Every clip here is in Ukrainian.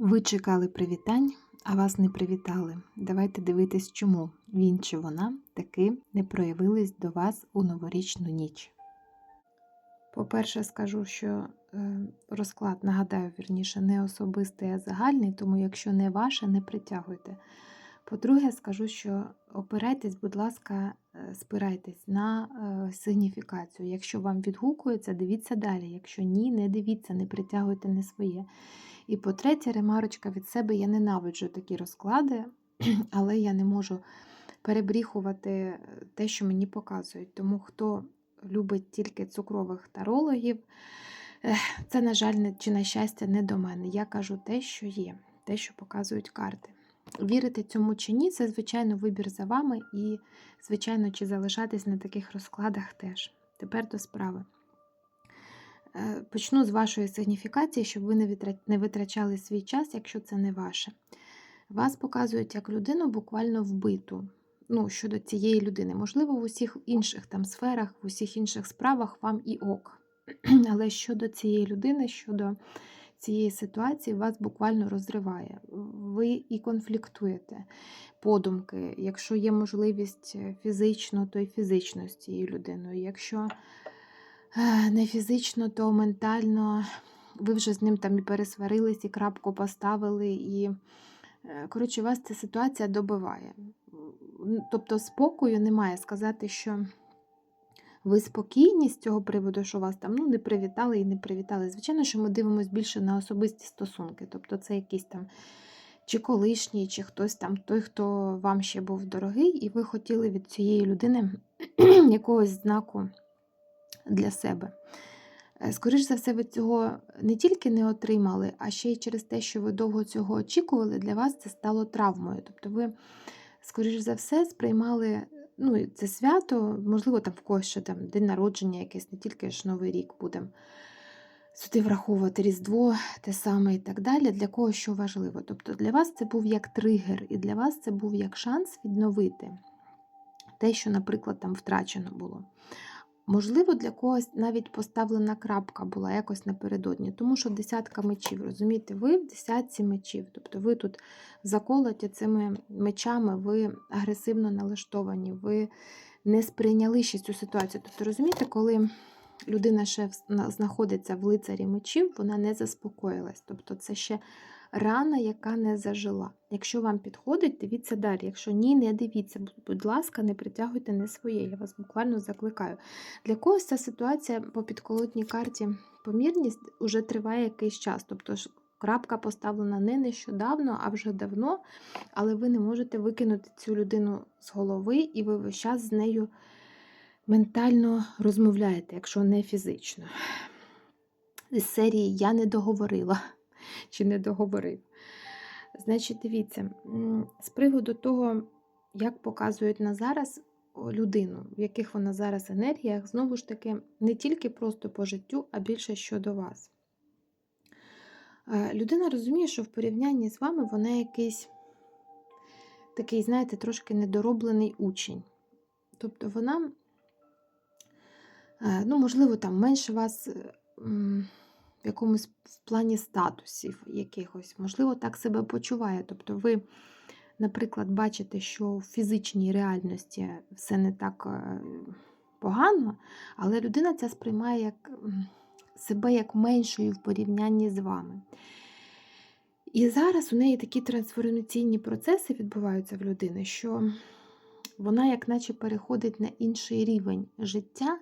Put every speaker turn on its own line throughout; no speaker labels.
Ви чекали привітань, а вас не привітали. Давайте дивитись, чому він чи вона таки не проявились до вас у новорічну ніч. По-перше, скажу, що е, розклад, нагадаю, вірніше, не особистий, а загальний, тому якщо не ваше, не притягуйте. По-друге, скажу, що опирайтесь, будь ласка, спирайтесь на е, сигніфікацію. Якщо вам відгукується, дивіться далі. Якщо ні, не дивіться, не притягуйте не своє. І по-третє, ремарочка від себе я ненавиджу такі розклади, але я не можу перебріхувати те, що мені показують. Тому хто любить тільки цукрових тарологів, це, на жаль, чи на щастя, не до мене. Я кажу те, що є, те, що показують карти. Вірити цьому чи ні, це, звичайно, вибір за вами, і, звичайно, чи залишатись на таких розкладах теж. Тепер до справи. Е, Почну з вашої сигніфікації, щоб ви не витрачали свій час, якщо це не ваше. Вас показують як людину буквально вбиту. Ну, щодо цієї людини. Можливо, в усіх інших там сферах, в усіх інших справах вам і ок. Але щодо цієї людини, щодо цієї ситуації, вас буквально розриває. Ви і конфліктуєте подумки. Якщо є можливість е, фізично, то й фізично з цією людиною. Якщо Е, не фізично, то ментально ви вже з ним там і пересварились, і крапку поставили, і, е, коротше, вас ця ситуація добиває. Тобто спокою немає сказати, що ви спокійні з цього приводу, що вас там ну, не привітали і не привітали. Звичайно, що ми дивимося більше на особисті стосунки. Тобто це якісь там чи колишній, чи хтось там, той, хто вам ще був дорогий, і ви хотіли від цієї людини якогось знаку для себе. Е, Скоріш за все, ви цього не тільки не отримали, а ще й через те, що ви довго цього очікували, для вас це стало травмою. Тобто ви, скоріш за все, сприймали ну, це свято, можливо, там в когось ще там день народження, якесь не тільки ж Новий рік будемо сюди враховувати Різдво, те саме і так далі, для кого що важливо. Тобто для вас це був як тригер, і для вас це був як шанс відновити те, що, наприклад, там втрачено було. Можливо, для когось навіть поставлена крапка була якось напередодні, тому що десятка мечів, розумієте, ви в десятці мечів, тобто ви тут заколоті цими мечами, ви агресивно налаштовані, ви не сприйняли ще цю ситуацію. Тобто, розумієте, коли людина ще знаходиться в лицарі мечів, вона не заспокоїлась. Тобто, це ще рана, яка не зажила. Якщо вам підходить, дивіться далі. Якщо ні, не дивіться. Будь- ласка, не притягуйте не своє. Я вас буквально закликаю. Для когось ця ситуація по підколотній карті помірність уже триває якийсь час. Тобто крапка поставлена не нещодавно, а вже давно, але ви не можете викинути цю людину з голови, і ви весь час з нею ментально розмовляєте, якщо не фізично. З серії Я не договорила чи не договорив. Значить, дивіться, з приводу того, як показують на зараз людину, в яких вона зараз енергіях, знову ж таки, не тільки просто по життю, а більше щодо вас. Е, Людина розуміє, що в порівнянні з вами вона якийсь такий, знаєте, трошки недороблений учень. Тобто вона, е, ну, можливо, там менше вас е, в якомусь плані статусів якихось, можливо, так себе почуває. Тобто ви, наприклад, бачите, що в фізичній реальності все не так е, погано, але людина це сприймає як себе як меншою в порівнянні з вами. І зараз у неї такі трансформаційні процеси відбуваються в людини, що вона, як наче, переходить на інший рівень життя,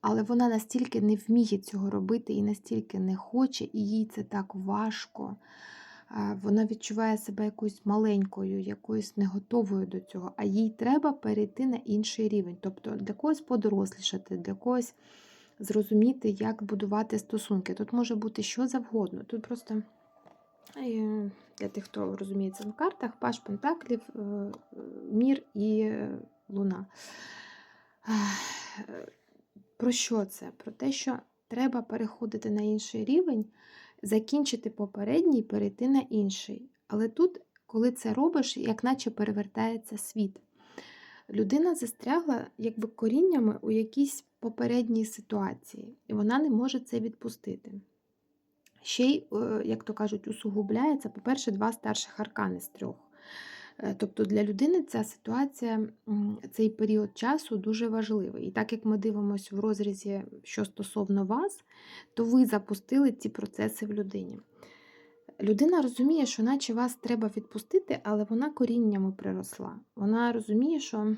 але вона настільки не вміє цього робити і настільки не хоче, і їй це так важко. Вона відчуває себе якоюсь маленькою, якоюсь не готовою до цього, а їй треба перейти на інший рівень. Тобто для когось подорослішати, для когось зрозуміти, як будувати стосунки. Тут може бути що завгодно. Тут просто е, для тих, хто розуміється на картах, паш пентаклів, е, мір і е, луна. Про що це? Про те, що треба переходити на інший рівень, закінчити попередній, перейти на інший. Але тут, коли це робиш, як наче перевертається світ. Людина застрягла якби коріннями у якійсь попередній ситуації, і вона не може це відпустити. ще й, е, як то кажуть, усугубляється, по-перше, два старших аркани з трьох. Е, Тобто для людини ця ситуація, цей період часу дуже важливий. І так як ми дивимося в розрізі, що стосовно вас, то ви запустили ці процеси в людині. Людина розуміє, що наче вас треба відпустити, але вона коріннями приросла. Вона розуміє, що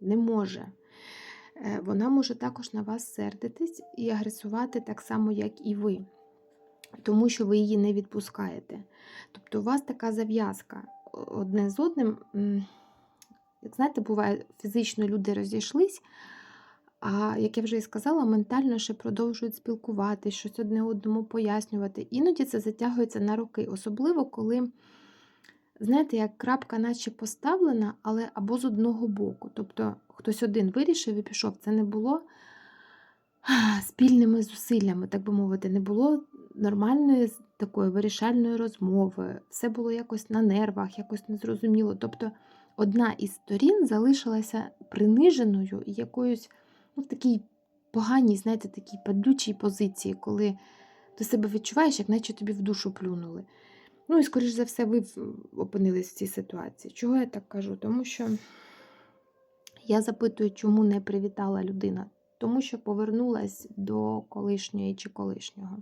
не може. Е, Вона може також на вас сердитись і агресувати так само, як і ви, тому що ви її не відпускаєте. Тобто у вас така зав'язка одне з одним. Як знаєте, буває, фізично люди розійшлись, а як я вже і сказала, ментально ще продовжують спілкуватись, щось одне одному пояснювати. Іноді це затягується на роки, особливо коли, знаєте, як крапка наче поставлена, але або з одного боку. Тобто хтось один вирішив і пішов. Це не було спільними зусиллями, так би мовити, не було нормальної такої вирішальної розмови. Все було якось на нервах, якось незрозуміло. Тобто одна із сторін залишилася приниженою і якоюсь ну, в такій поганій, знаєте, такій падлючій позиції, коли ти себе відчуваєш, як наче тобі в душу плюнули. Ну і, скоріш за все, ви опинились в цій ситуації. Чого я так кажу? Тому що я запитую, чому не привітала людина, тому що повернулась до колишньої чи колишнього.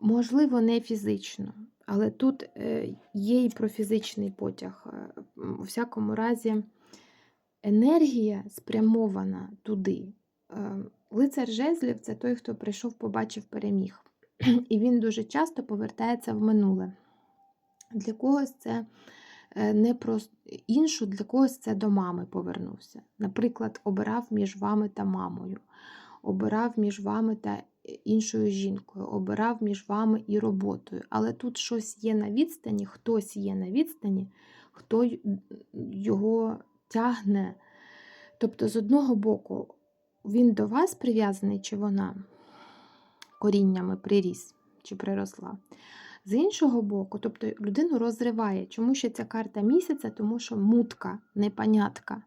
Можливо, не фізично, але тут е, є і про фізичний потяг. Е, У всякому разі, енергія спрямована туди. Е, Лицар жезлів це той, хто прийшов, побачив, переміг. І він дуже часто повертається в минуле. Для когось це не про с- іншу, для когось це до мами повернувся. Наприклад, обирав між вами та мамою, обирав між вами та іншою жінкою, обирав між вами і роботою. Але тут щось є на відстані, хтось є на відстані, хто його тягне. Тобто, з одного боку, він до вас прив'язаний, чи вона коріннями приріс чи приросла. З іншого боку, тобто людину розриває. Чому ще ця карта місяця? Тому що мутка, непонятка,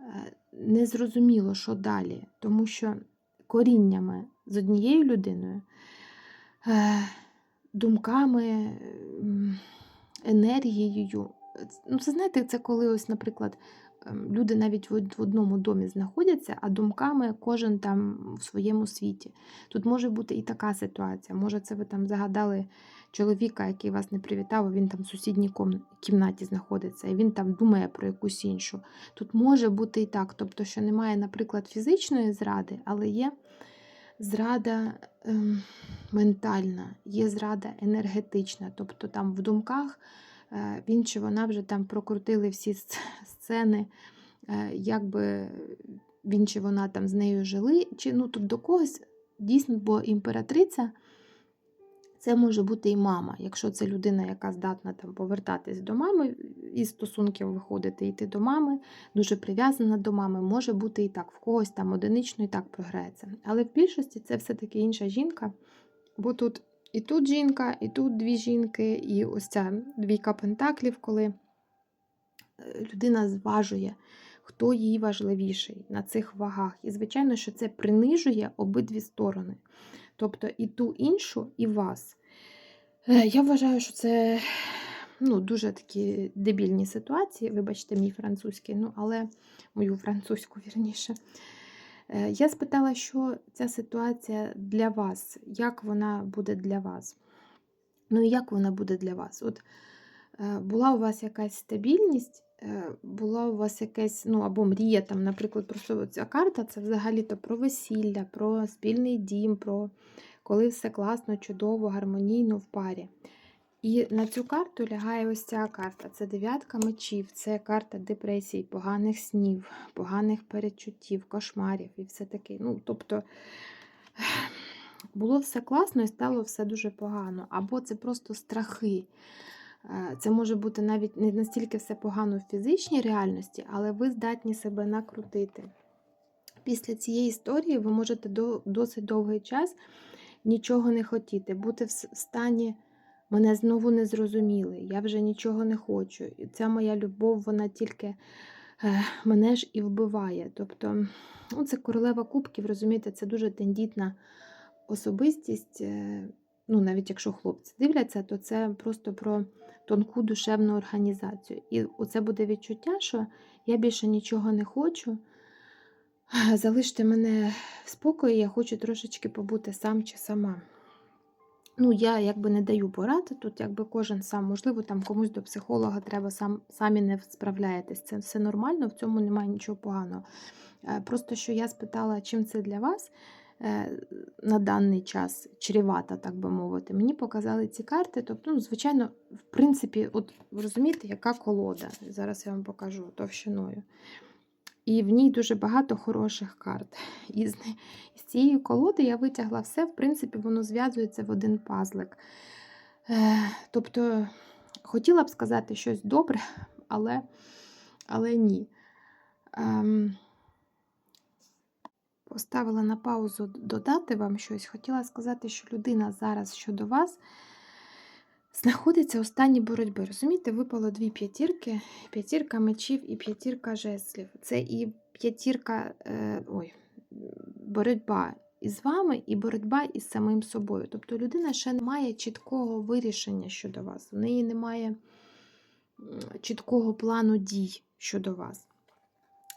е, незрозуміло, що далі. Тому що коріннями з однією людиною, е, думками, енергією. Ну, це знаєте, це коли ось, наприклад, ем, люди навіть в одному домі знаходяться, а думками кожен там в своєму світі. Тут може бути і така ситуація. Може, це ви там загадали чоловіка, який вас не привітав, а він там в сусідній кімнаті знаходиться, і він там думає про якусь іншу. Тут може бути і так, тобто, що немає, наприклад, фізичної зради, але є зрада ем, ментальна, є зрада енергетична, тобто там в думках е, він чи вона вже там прокрутили всі сцени, е, якби він чи вона там з нею жили, чи ну тут до когось дійсно, бо імператриця. Це може бути і мама, якщо це людина, яка здатна там повертатись до мами, із стосунків виходити, йти до мами, дуже прив'язана до мами, може бути і так, в когось там одинично і так програється. Але в більшості це все-таки інша жінка, бо тут і тут жінка, і тут дві жінки, і ось ця двійка пентаклів, коли е, людина зважує, хто їй важливіший на цих вагах. І, звичайно, що це принижує обидві сторони. Тобто і ту іншу, і вас. Е, Я вважаю, що це ну, дуже такі дебільні ситуації. Вибачте, мій французький, ну, але мою французьку вірніше. Е, Я спитала, що ця ситуація для вас, як вона буде для вас? Ну і як вона буде для вас? От е, була у вас якась стабільність, була у вас якась, ну або мрія, там, наприклад, просто ця карта це взагалі-то про весілля, про спільний дім, про коли все класно, чудово, гармонійно в парі. І на цю карту лягає ось ця карта. Це дев'ятка мечів, це карта депресій, поганих снів, поганих перечуттів, кошмарів і все таке. Ну, тобто було все класно і стало все дуже погано. Або це просто страхи. Е, Це може бути навіть не настільки все погано в фізичній реальності, але ви здатні себе накрутити. Після цієї історії ви можете до, досить довгий час нічого не хотіти, бути в стані мене знову не зрозуміли, я вже нічого не хочу. І ця моя любов, вона тільки е, мене ж і вбиває. Тобто, ну, це королева кубків, розумієте, це дуже тендітна особистість. е, ну навіть якщо хлопці дивляться, то це просто про тонку душевну організацію. І оце буде відчуття, що я більше нічого не хочу. Залиште мене в спокої, я хочу трошечки побути сам чи сама. Ну, я якби не даю поради, тут якби кожен сам, можливо, там комусь до психолога треба сам, самі не справляєтесь. Це все нормально, в цьому немає нічого поганого. Е, Просто що я спитала, чим це для вас на даний час чревата, так би мовити. Мені показали ці карти. Тобто, ну, звичайно, в принципі, от розумієте, яка колода. Зараз я вам покажу товщиною. І в ній дуже багато хороших карт. І з, з цієї колоди я витягла все, в принципі, воно зв'язується в один пазлик. Е, тобто, хотіла б сказати щось добре, але, але ні. Ем, поставила на паузу додати вам щось. Хотіла сказати, що людина зараз щодо вас знаходиться у стані боротьби. Розумієте, випало дві п'ятірки: п'ятірка мечів і п'ятірка жезлів. Це і п'ятірка, е, ой, боротьба із вами, і боротьба із самим собою. Тобто людина ще не має чіткого вирішення щодо вас. В неї немає чіткого плану дій щодо вас.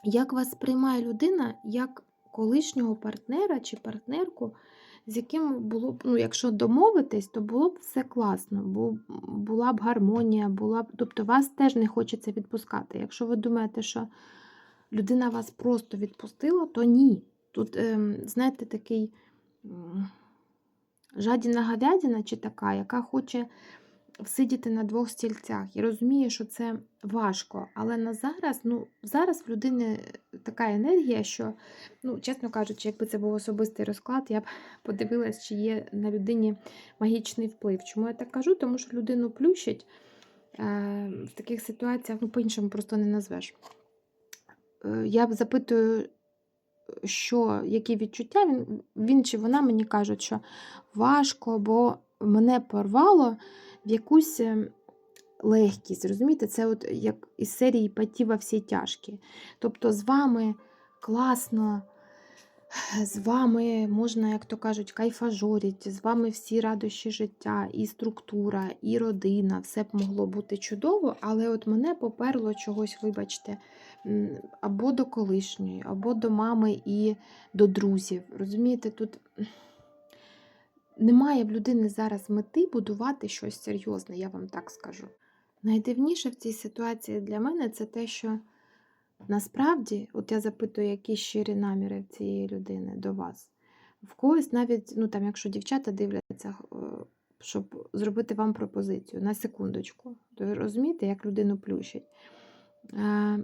Як вас сприймає людина як колишнього партнера чи партнерку, з яким було б, ну, якщо домовитись, то було б все класно, бо була б гармонія, була б, тобто вас теж не хочеться відпускати. Якщо ви думаєте, що людина вас просто відпустила, то ні. Тут, ем, знаєте, такий жадіна говядина чи така, яка хоче всидіти на двох стільцях і розуміє, що це важко. Але на зараз, ну, зараз в людини така енергія, що, ну, чесно кажучи, якби це був особистий розклад, я б подивилась, чи є на людині магічний вплив. Чому я так кажу? Тому що людину плющить е, в таких ситуаціях, ну, по-іншому просто не назвеш. Е, я б запитую, що, які відчуття, він, він чи вона мені кажуть, що важко, бо мене порвало в якусь е, легкість. Розумієте, це от як із серії «Паті всі тяжкі. Тобто з вами класно, з вами можна, як то кажуть, кайфажоріть, з вами всі радощі життя, і структура, і родина, все б могло бути чудово, але от мене поперло чогось, вибачте, або до колишньої, або до мами і до друзів. Розумієте, тут немає в людини зараз мети будувати щось серйозне, я вам так скажу. Найдивніше в цій ситуації для мене це те, що насправді, от я запитую, які щирі наміри цієї людини до вас. В когось навіть, ну там, якщо дівчата дивляться, е, щоб зробити вам пропозицію на секундочку, то розумієте, як людину плющить. Е,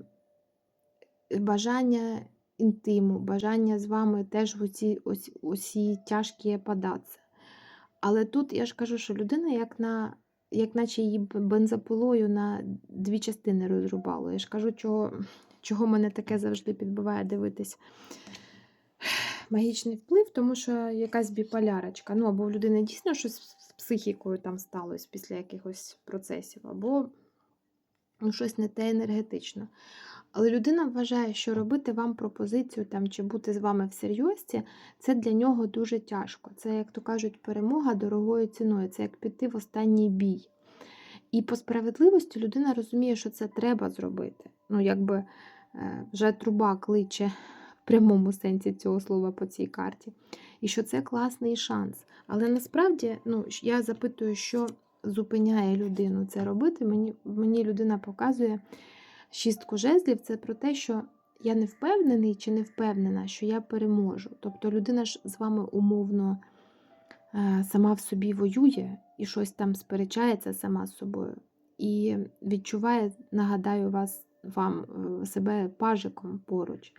Бажання інтиму, бажання з вами теж в оці, усі тяжкі податися. Але тут я ж кажу, що людина, як на, як наче її бензопилою на дві частини розрубало. Я ж кажу, чого, чого мене таке завжди підбиває дивитись магічний вплив, тому що якась біполярочка. Ну, або в людини дійсно щось з психікою там сталося після якихось процесів, або ну, щось не те енергетично. Але людина вважає, що робити вам пропозицію там, чи бути з вами в серйозці, це для нього дуже тяжко. Це, як то кажуть, перемога дорогою ціною, це як піти в останній бій. І по справедливості людина розуміє, що це треба зробити. Ну, якби е, вже труба кличе в прямому сенсі цього слова по цій карті. І що це класний шанс. Але насправді ну, я запитую, що зупиняє людину це робити. Мені, мені людина показує шістку жезлів це про те, що я не впевнений чи не впевнена, що я переможу. Тобто людина ж з вами умовно е, сама в собі воює і щось там сперечається сама з собою. І відчуває, нагадаю вас, вам е, себе пажиком поруч,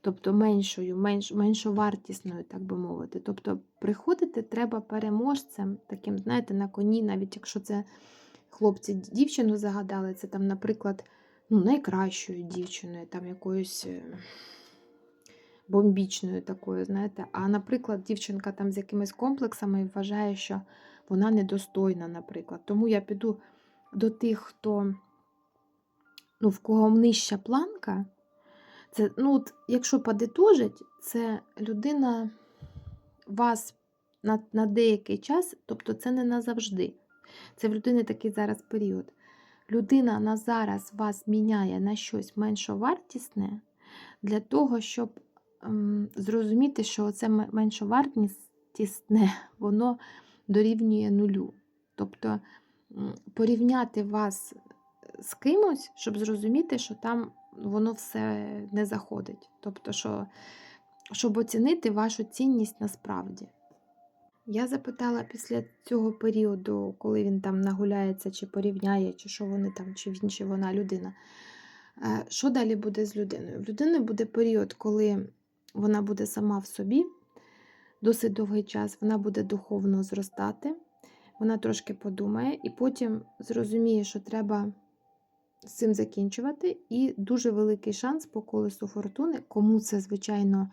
тобто меншою, менш, меншовартісною, так би мовити. Тобто приходити треба переможцем, таким, знаєте, на коні, навіть якщо це хлопці дівчину загадали, це там, наприклад, ну, найкращою дівчиною, там якоюсь е, бомбічною такою, знаєте. А, наприклад, дівчинка там з якимись комплексами вважає, що вона недостойна, наприклад. Тому я піду до тих, хто, ну, в кого нижча планка. Це, ну, от, якщо подитожить, це людина вас на, на деякий час, тобто це не назавжди. Це в людини такий зараз період. Людина на зараз вас міняє на щось меншовартісне для того, щоб ем, зрозуміти, що це меншовартісне, воно дорівнює нулю. Тобто порівняти вас з кимось, щоб зрозуміти, що там воно все не заходить. Тобто, що, щоб оцінити вашу цінність насправді. Я запитала після цього періоду, коли він там нагуляється, чи порівняє, чи що вони там, чи він, чи вона людина. е, Що далі буде з людиною? В людини буде період, коли вона буде сама в собі, досить довгий час, вона буде духовно зростати, вона трошки подумає, і потім зрозуміє, що треба з цим закінчувати. І дуже великий шанс по колесу фортуни, кому це, звичайно,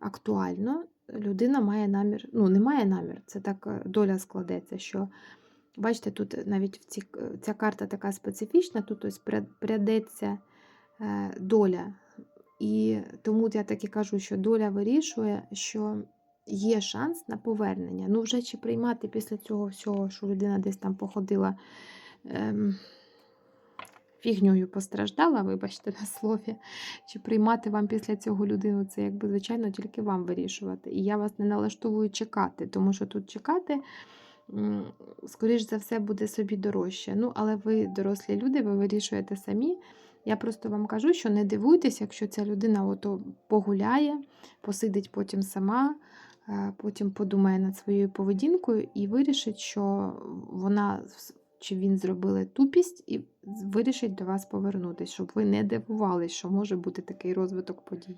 актуально, людина має намір, ну, не має намір, це так е, доля складеться, що, бачите, тут навіть в ці, ця карта така специфічна, тут ось пря- прядеться е, доля. І тому я так і кажу, що доля вирішує, що є шанс на повернення. Ну, вже чи приймати після цього всього, що людина десь там походила. Ем, Фігньою постраждала, вибачте на слові, чи приймати вам після цього людину, це, якби, звичайно, тільки вам вирішувати. І я вас не налаштовую чекати, тому що тут чекати, скоріш за все, буде собі дорожче. Ну, але ви, дорослі люди, ви вирішуєте самі. Я просто вам кажу, що не дивуйтесь, якщо ця людина ото погуляє, посидить потім сама, е, потім подумає над своєю поведінкою і вирішить, що вона чи він зробили тупість і вирішить до вас повернутися, щоб ви не дивувались, що може бути такий розвиток подій.